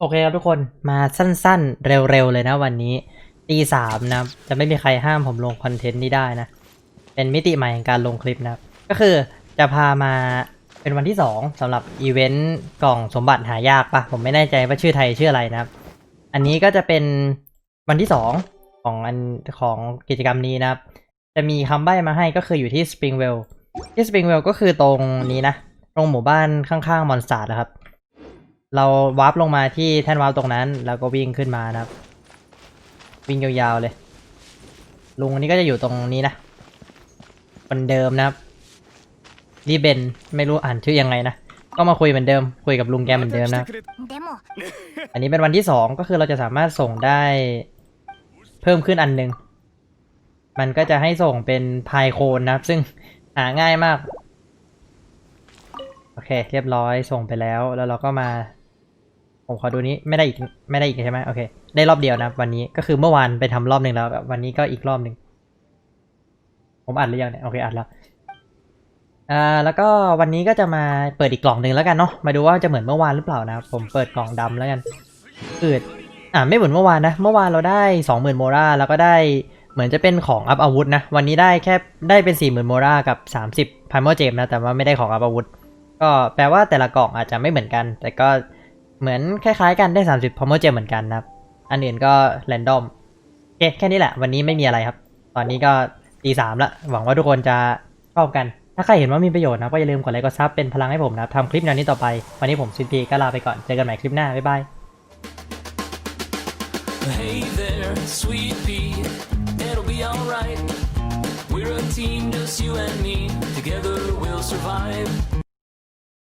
โอเคครับทุกคนมาสั้นๆ เร็วๆ เลยนะวันนี้ตีสามนะจะไม่มีใครห้ามผมลงคอนเทนต์นี้ได้นะ เป็นมิติใหม่ของการลงคลิปนะก็คือจะพามาเป็นวันที่สองสำหรับอีเวนต์กล่องสมบัติหายากปะผมไม่แน่ใจว่าชื่อไทยชื่ออะไรนะครับ อันนี้ก็จะเป็นวันที่สองของอันของกิจกรรมนี้นะครับ จะมีคำใบ้มาให้ก็คืออยู่ที่สปริงเวลที่สปริงเวลก็คือตรงนี้นะ ตรงหมู่บ้านข้างๆมอนสตาร์นะครับ เราวาร์ปลงมาที่แท่นวาร์ปตรงนั้น แล้วก็วิ่งขึ้นมานะครับ วิ่งยาวๆเลย ลุงอันนี้ก็จะอยู่ตรงนี้นะคนเดิมนะครับรีเบนไม่รู้อ่านชื่อยังไงนะก็มาคุยเหมือนเดิม คุยกับลุงแกเหมือนเดิมนะครับでもอันนี้เป็นวันที่สองก็คือเราจะสามารถส่งได้เพิ่มขึ้นอันหนึ่งมันก็จะให้ส่งเป็นพายโคนนะครับ ซึ่งหาง่ายมาก โอเค เรียบร้อยส่งไปแล้ว แล้วเราก็มา ผมขอดูนี้ไม่ได้อีกไม่ได้อีกใช่ไหมโอเค ได้รอบเดียวนะวันนี้ก็คือเมื่อวานไปทำรอบหนึ่งแล้ววันนี้ก็อีกรอบหนึ่งผมอัดหรือยังเนี่ยโอเคอัดแล้วอ่าแล้วก็วันนี้ก็จะมาเปิดอีกกล่องหนึ่งแล้วกันเนาะมาดูว่าจะเหมือนเมื่อวานหรือเปล่านะผมเปิดกล่องดำแล้วกันอืดอ่าไม่เหมือนเมื่อวานนะ เมื่อวานเราได้สองหมื่นโมราแล้วก็ได้เหมือนจะเป็นของอัพอาวุธนะ วันนี้ได้แค่ได้เป็นสี่หมื่นโมรากับสามสิบพันโมเจมนะแต่ว่าไม่ได้ของอัพอาวุธ ก็แปลว่าแต่ละกล่องอาจจะไม่เหมือนกัน แต่ก็เหมือนคล้ายๆกันได้ 30พันโมเจมเหมือนกันนะครับ อันอื่นก็แรนดอมโอเคแค่นี้แหละ วันนี้ไม่มีอะไรครับ ตอนนี้ก็ตีสามละ หวังว่าทุกคนจะชอบกัน ถ้าใครเห็นว่ามีประโยชน์นะก็อย่าลืมกดไลค์กดซับเป็นพลังให้ผมนะครับทำคลิปแนวนี้ต่อไป วันนี้ผมซินพีก็ลาไปก่อนเจอกันใหม่คลิปหน้าบ๊ายบาย Hey there, sweet pea, it'll be alright. We're a team, just you and me. Together we'll survive.